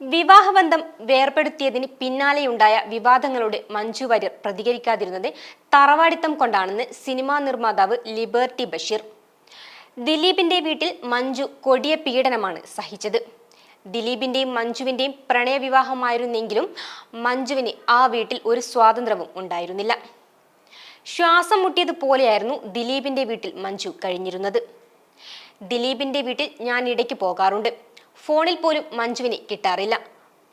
വിവാഹബന്ധം വേർപെടുത്തിയതിന് പിന്നാലെയുണ്ടായ വിവാദങ്ങളോട് മഞ്ജു വാര്യർ പ്രതികരിക്കാതിരുന്നത് തറവാടിത്തം കൊണ്ടാണെന്ന് സിനിമാ നിർമ്മാതാവ് ലിബർട്ടി ബഷീർ. ദിലീപിന്റെ വീട്ടിൽ മഞ്ജു കൊടിയ പീഡനമാണ് സഹിച്ചത്. ദിലീപിന്റെയും മഞ്ജുവിന്റെയും പ്രണയവിവാഹമായിരുന്നെങ്കിലും മഞ്ജുവിന് ആ വീട്ടിൽ ഒരു സ്വാതന്ത്ര്യവും ഉണ്ടായിരുന്നില്ല. ശ്വാസം മുട്ടിയതുപോലെയായിരുന്നു ദിലീപിന്റെ വീട്ടിൽ മഞ്ജു കഴിഞ്ഞിരുന്നത്. ദിലീപിന്റെ വീട്ടിൽ ഞാൻ ഇടയ്ക്ക് പോകാറുണ്ട്. ഫോണിൽ പോലും മഞ്ജുവിന് കിട്ടാറില്ല.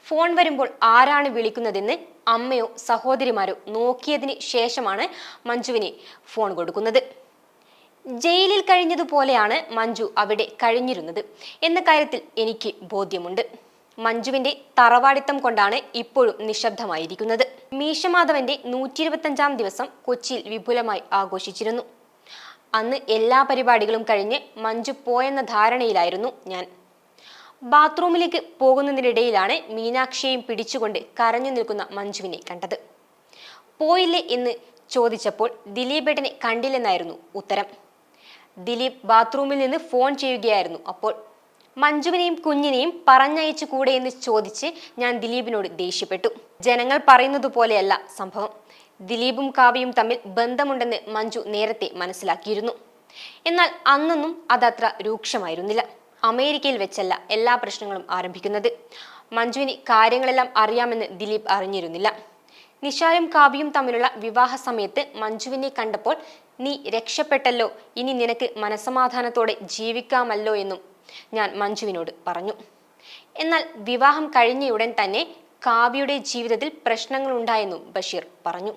ഫോൺ വരുമ്പോൾ ആരാണ് വിളിക്കുന്നതെന്ന് അമ്മയോ സഹോദരിമാരോ നോക്കിയതിന് ശേഷമാണ് മഞ്ജുവിന് ഫോൺ കൊടുക്കുന്നത്. ജയിലിൽ കഴിഞ്ഞതുപോലെയാണ് മഞ്ജു അവിടെ കഴിഞ്ഞിരുന്നത് എന്ന കാര്യത്തിൽ എനിക്ക് ബോധ്യമുണ്ട്. മഞ്ജുവിന്റെ തറവാടിത്തം കൊണ്ടാണ് ഇപ്പോഴും നിശബ്ദമായിരിക്കുന്നത്. മീശമാധവന്റെ നൂറ്റി ഇരുപത്തഞ്ചാം ദിവസം കൊച്ചിയിൽ വിപുലമായി ആഘോഷിച്ചിരുന്നു. അന്ന് എല്ലാ പരിപാടികളും കഴിഞ്ഞ് മഞ്ജു പോയെന്ന ധാരണയിലായിരുന്നു ഞാൻ. ബാത്റൂമിലേക്ക് പോകുന്നതിനിടയിലാണ് മീനാക്ഷിയെയും പിടിച്ചുകൊണ്ട് കരഞ്ഞു നിൽക്കുന്ന മഞ്ജുവിനെ കണ്ടത്. പോയില്ലേ എന്ന് ചോദിച്ചപ്പോൾ ദിലീപേട്ടനെ കണ്ടില്ലെന്നായിരുന്നു ഉത്തരം. ദിലീപ് ബാത്റൂമിൽ നിന്ന് ഫോൺ ചെയ്യുകയായിരുന്നു അപ്പോൾ. മഞ്ജുവിനെയും കുഞ്ഞിനെയും പറഞ്ഞയച്ചു കൂടെ എന്ന് ചോദിച്ച് ഞാൻ ദിലീപിനോട് ദേഷ്യപ്പെട്ടു. ജനങ്ങൾ പറയുന്നത് പോലെയല്ല സംഭവം. ദിലീപും കാവ്യയും തമ്മിൽ ബന്ധമുണ്ടെന്ന് മഞ്ജു നേരത്തെ മനസ്സിലാക്കിയിരുന്നു. എന്നാൽ അന്നൊന്നും അതത്ര രൂക്ഷമായിരുന്നില്ല. അമേരിക്കയിൽ വെച്ചല്ല എല്ലാ പ്രശ്നങ്ങളും ആരംഭിക്കുന്നത്. മഞ്ജുവിന് കാര്യങ്ങളെല്ലാം അറിയാമെന്ന് ദിലീപ് അറിഞ്ഞിരുന്നില്ല. നിഷായും കാവ്യയും തമ്മിലുള്ള വിവാഹ സമയത്ത് മഞ്ജുവിനെ കണ്ടപ്പോൾ നീ രക്ഷപ്പെട്ടല്ലോ ഇനി നിനക്ക് മനസമാധാനത്തോടെ ജീവിക്കാമല്ലോ എന്നും ഞാൻ മഞ്ജുവിനോട് പറഞ്ഞു. എന്നാൽ വിവാഹം കഴിഞ്ഞയുടൻ തന്നെ കാവ്യയുടെ ജീവിതത്തിൽ പ്രശ്നങ്ങളുണ്ടായെന്നും ബഷീർ പറഞ്ഞു.